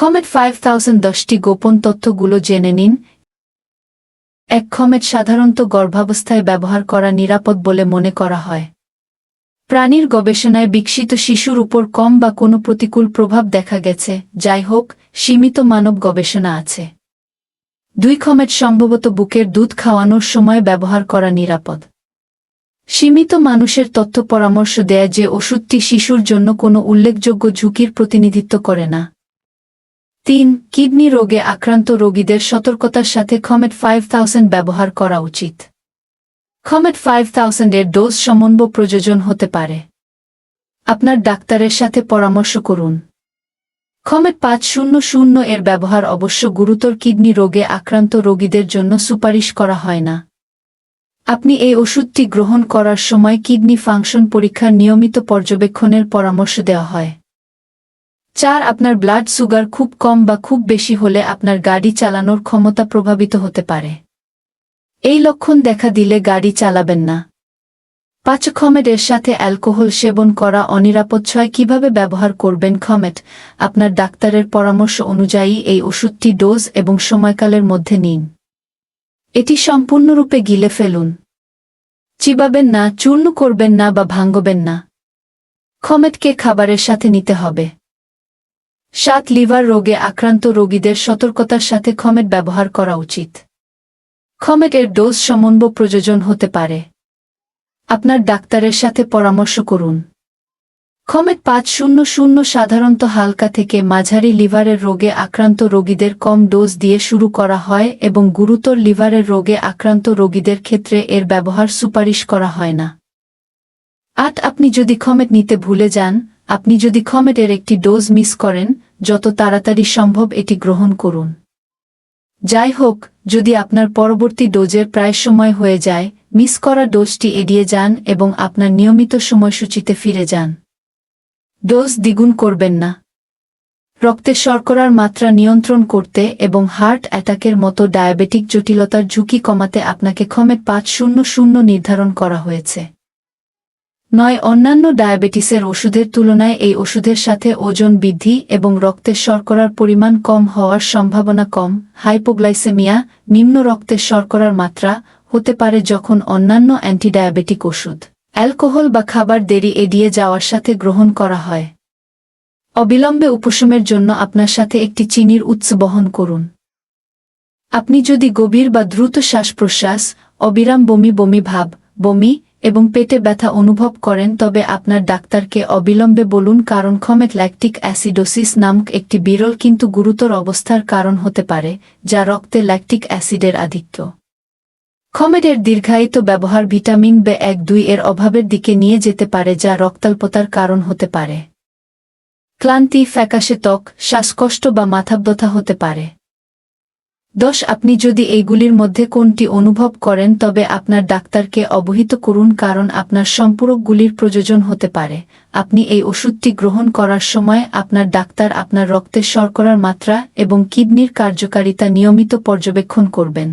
খমেট five thousand দশটি গোপন তথ্যগুলো জেনে নিন। এক খমেট সাধারণত গর্ভাবস্থায় ব্যবহার করা নিরাপদ বলে মনে করা হয়। প্রাণীর গবেষণায় বিকশিত শিশুর উপর কম বা কোনো প্রতিকূল প্রভাব দেখা গেছে, যাই হোক, সীমিত মানব গবেষণা আছে। দুই খমেট সম্ভবত বুকের দুধ খাওয়ানোর সময় ব্যবহার করা নিরাপদ। সীমিত মানুষের তথ্য পরামর্শ দেয় যে ওষুধটি শিশুর জন্য কোনো উল্লেখযোগ্য ঝুঁকির প্রতিনিধিত্ব করে না। তিন, কিডনি রোগে আক্রান্ত রোগীদের সতর্কতার সাথে খমেট ফাইভ থাউজেন্ড ব্যবহার করা উচিত। খমেট ফাইভ থাউজেন্ডের ডোজ সমন্বয় প্রযোজন হতে পারে। আপনার ডাক্তারের সাথে পরামর্শ করুন। খমেট পাঁচ শূন্য শূন্য এর ব্যবহার অবশ্য গুরুতর কিডনি রোগে আক্রান্ত রোগীদের জন্য সুপারিশ করা হয় না। আপনি এই ওষুধটি গ্রহণ করার সময় কিডনি ফাংশন পরীক্ষার নিয়মিত পর্যবেক্ষণের পরামর্শ দেওয়া হয়। চার, আপনার ব্লাড সুগার খুব কম বা খুব বেশি হলে আপনার গাড়ি চালানোর ক্ষমতা প্রভাবিত হতে পারে। এই লক্ষণ দেখা দিলে গাড়ি চালাবেন না। পাঁচ, খমেটের সাথে অ্যালকোহল সেবন করা অনিরাপদ। ছয়, কীভাবে ব্যবহার করবেন খমেট? আপনার ডাক্তারের পরামর্শ অনুযায়ী এই ওষুধটি ডোজ এবং সময়কালের মধ্যে নিন। এটি সম্পূর্ণরূপে গিলে ফেলুন। চিবাবেন না, চূর্ণ করবেন না বা ভাঙ্গবেন না। খমেটকে খাবারের সাথে নিতে হবে। সাত লিভার রোগে আক্রান্ত রোগীদের সতর্কতার সাথে খমেট ব্যবহার করা উচিত। খমেটের ডোজ সমন্ব প্রযোজন হতে পারে। আপনার ডাক্তারের সাথে পরামর্শ করুন। খমেট পাঁচ শূন্য শূন্য সাধারণত হালকা থেকে মাঝারি লিভারের রোগে আক্রান্ত রোগীদের কম ডোজ দিয়ে শুরু করা হয় এবং গুরুতর লিভারের রোগে আক্রান্ত রোগীদের ক্ষেত্রে এর ব্যবহার সুপারিশ করা হয় না। আট, আপনি যদি খমেট নিতে ভুলে যান আপনি যদি খমেটের একটি ডোজ মিস করেন, যত তাড়াতাড়ি সম্ভব এটি গ্রহণ করুন। যাই হোক, যদি আপনার পরবর্তী ডোজের প্রায় সময় হয়ে যায়, মিস করা ডোজটি এড়িয়ে যান এবং আপনার নিয়মিত সময়সূচিতে ফিরে যান। ডোজ দ্বিগুণ করবেন না। রক্তে শর্করার মাত্রা নিয়ন্ত্রণ করতে এবং হার্ট অ্যাটাকের মতো ডায়াবেটিক জটিলতার ঝুঁকি কমাতে আপনাকে খমেট পাঁচ শূন্য শূন্য নির্ধারণ করা হয়েছে। নয়, অন্যান্য ডায়াবেটিসের ওষুধের তুলনায় এই ওষুধের সাথে ওজন বৃদ্ধি এবং রক্তের শর্করার পরিমাণ কম হওয়ার সম্ভাবনা কম। হাইপোগ্লাইসেমিয়া, নিম্ন রক্তের শর্করার মাত্রা হতে পারে যখন অন্যান্য অ্যান্টিডায়াবেটিক ওষুধ। অ্যালকোহল বা খাবার দেরি এড়িয়ে যাওয়ার সাথে গ্রহণ করা হয়। অবিলম্বে উপশমের জন্য আপনার সাথে একটি চিনির উৎস বহন করুন। আপনি যদি গভীর বা দ্রুত শ্বাস প্রশ্বাস অবিরাম বমি বমি ভাব, বমি এবং পেটে ব্যথা অনুভব করেন, তবে আপনার ডাক্তারকে অবিলম্বে বলুন কারণ খমেট ল্যাকটিক অ্যাসিডোসিস নামক একটি বিরল কিন্তু গুরুতর অবস্থার কারণ হতে পারে, যা রক্তে ল্যাকটিক অ্যাসিডের আধিক্য। খমেটের দীর্ঘায়িত ব্যবহার ভিটামিন বে এক দুই এর অভাবের দিকে নিয়ে যেতে পারে, যা রক্তাল্পতার কারণ হতে পারে। ক্লান্তি, ফ্যাকাশে ত্বক, শ্বাসকষ্ট বা মাথাব্যথা হতে পারে। দশ আপনি যদি এইগুলির মধ্যে কোনটি অনুভব করেন, তবে আপনার ডাক্তারকে অবহিত করুন, কারণ আপনার সম্পূরকগুলির প্রয়োজন হতে পারে। আপনি এই ওষুধটি গ্রহণ করার সময় আপনার ডাক্তার আপনার রক্তের শর্করার মাত্রা এবং কিডনির কার্যকারিতা নিয়মিত পর্যবেক্ষণ করবেন।